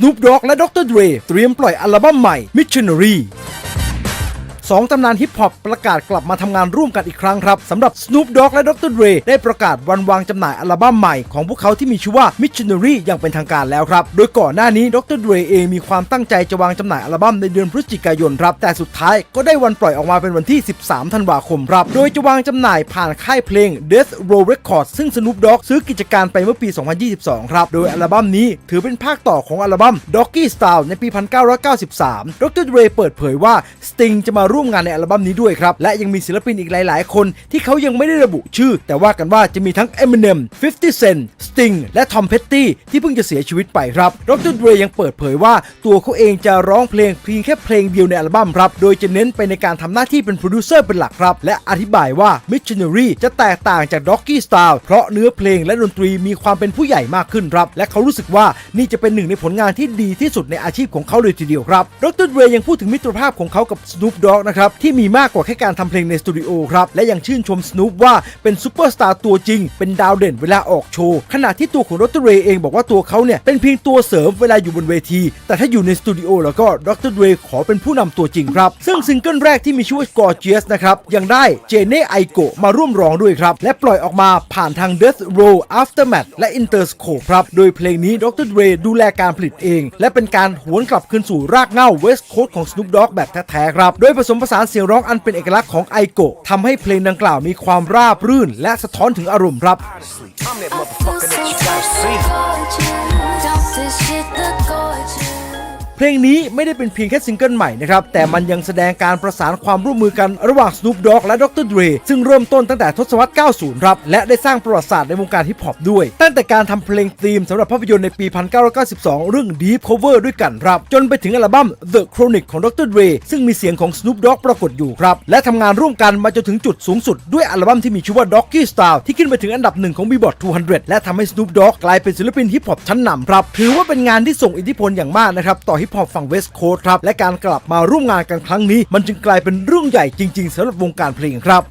Snoop Dogg และ Dr. Dre เตรียมปล่อยอัลบั้มใหม่ Missionary สองตำนานฮิปฮอปประกาศกลับมาทำงานร่วมกันอีกครั้งครับสำหรับ Snoop Dogg และ Dr. Dre ได้ประกาศวันวางจำหน่ายอัลบั้มใหม่ของพวกเขาที่มีชื่อว่า Missionary อย่างเป็นทางการแล้วครับ โดยก่อนหน้านี้ Dr. Dre เองมีความตั้งใจจะวางจำหน่ายอัลบั้มในเดือนพฤศจิกายนครับ แต่สุดท้ายก็ได้วันปล่อยออกมาเป็นวันที่ 13 ธันวาคมครับ โดยจะวางจำหน่ายผ่านค่ายเพลง Death Row Records ซึ่ง Snoop Dogg ซื้อกิจการไปเมื่อปี 2022 ครับ โดยอัลบั้มนี้ถือเป็นภาคต่อของอัลบั้ม Doggy Style ในปี 1993 Dr. Dre เปิดเผยว่า Sting จะมาร่ว่วมงานในอัลบั้มนี้ด้วยครับ และยังมีศิลปินอีกหลาย ๆ คนที่เขายังไม่ได้ระบุชื่อ แต่ว่ากันว่าจะมีทั้ง Eminem 50 Cent Sting และ Tom Petty ที่เพิ่งจะเสียชีวิตไปครับ Dr. Dre ยังเปิดเผยว่าตัวเขาเองจะร้องเพลงเพียงแค่เพลงเดียวในอัลบั้มครับ โดยจะเน้นไปในการทำหน้าที่เป็นโปรดิวเซอร์เป็นหลักครับ และอธิบายว่า Missionary จะแตกต่างจาก Doggy Style เพราะเนื้อเพลงและดนตรีมีความเป็นผู้ใหญ่มากขึ้นครับ และเขารู้สึกว่านี่จะเป็นหนึ่งในผลงานที่ดีที่สุดในอาชีพของเขาเลยทีเดียวครับดร Dre ยังพูดถึงมิตรภาพของเขากับ Snoop Dogg นะครับที่มีมากกว่าแค่การทำเพลงในสตูดิโอครับและยังชื่นชม Snoop ว่าเป็นซูเปอร์สตาร์ตัวจริง เป็นดาวเด่นเวลาออกโชว์ขณะที่ตัวของดร Dre เองบอกว่าตัวเขาเนี่ยเป็นเพียงตัวเสริมเวลาอยู่บนเวที แต่ถ้าอยู่ในสตูดิโอแล้วก็ดร Dre ขอเป็นผู้นำตัวจริงครับ ซึ่งซิงเกิลแรกที่มีชื่อว่า Gorgeous นะครับยังได้เจเน่ไอโกมาร่วมร้องด้วยครับ และปล่อยออกมาผ่านทาง Death Row Aftermath และ Interscope ครับ โดยเพลงนี้ดร Dre ดูแลการผลิตเอง และเป็นการหวนกลับคืนสู่รากเหง้า West Coast ของ Snoop Dogg แบบแท้ๆครับ โดยผสมผสานเสียงร้องอันเป็นเอกลักษณ์ของไอโกทำให้เพลงดังกล่าวมีความราบรื่น และสะท้อนถึงอารมณ์ครับ Honestly, เพลงนี้ไม่ได้เป็นเพียงแค่ซิงเกิลใหม่นะครับ แต่มันยังแสดงการประสานความร่วมมือกันระหว่าง Snoop Dogg และ Dr. Dre ซึ่งเริ่มต้นตั้งแต่ทศวรรษ 90 ครับ และได้สร้างประวัติศาสตร์ในวงการฮิปฮอปด้วย ตั้งแต่การทำเพลงธีมสำหรับภาพยนตร์ในปี 1992 เรื่อง Deep Cover ด้วยกันครับ จนไปถึงอัลบั้ม The Chronic ของ Dr. Dre ซึ่งมีเสียงของ Snoop Dogg ปรากฏอยู่ครับ และทำงานร่วมกันมาจนถึงจุดสูงสุดด้วยอัลบั้มที่มีชื่อว่า Doggy Style ที่ขึ้นไปถึงอันดับหนึ่งของ Billboard 200 และทำให้ Snoop Dogg กลายเป็นศิลปินฮิปฮอปชั้นนำครับถือว่าเป็นงานที่ส่งอิทธิพลอย่างมากนะครับต่อฮิปฮอปฝั่งเวสต์โค้ทครับและการกลับมาร่วมงานกันครั้งนี้ มันจึงกลายเป็นเรื่องใหญ่จริงๆสำหรับวงการเพลงครับ